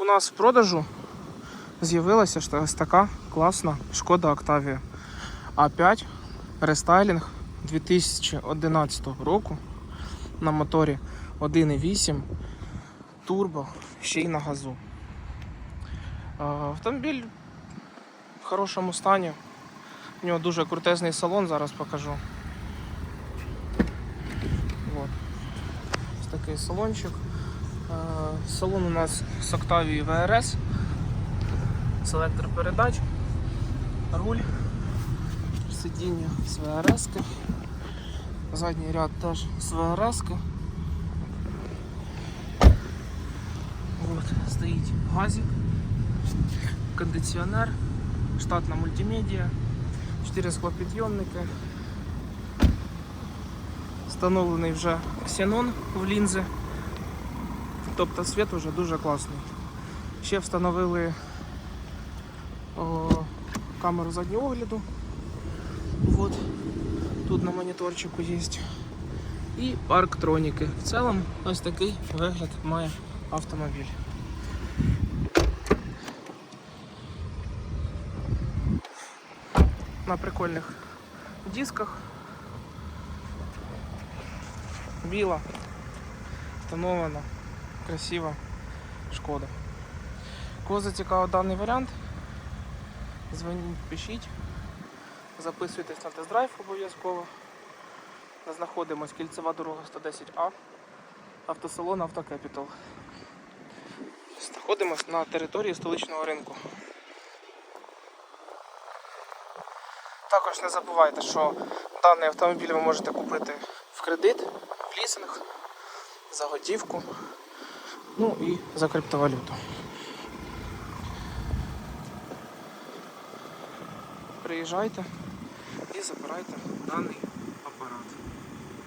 У нас в продажу з'явилася ось така класна шкода Octavia А5 рестайлінг 2011 року на моторі 1.8 турбо ще й на газу. Автомобіль в хорошому стані. У нього дуже крутезний салон, зараз покажу. Ось такий салончик. Е, Салон у нас з Octavia VRS, селектор передач, руль, сидіння з VRS, задній ряд теж з VRS. Вот, стоїть газик, кондиціонер, штатна мультимедіа, 4 склопідйомники. Встановлений вже ксенон в лінзи. Тобто світ вже дуже класний. Ще встановили о, камеру заднього огляду. Вот. Тут на моніторчику є. І парктроніки. В цілому ось такий вигляд має автомобіль. На прикольних дисках. Біла, тонована, красива шкода. Кого зацікавив даний варіант, дзвоніть, пишіть, записуйтесь на тест-драйв обов'язково. Знаходимось кільцева дорога 110А, автосалон Автокепітал. Знаходимось на території столичного ринку. Також не забувайте, що даний автомобіль ви можете купити в кредит, в лісинг, за готівку, ну і за криптовалюту. Приїжджайте і забирайте даний апарат.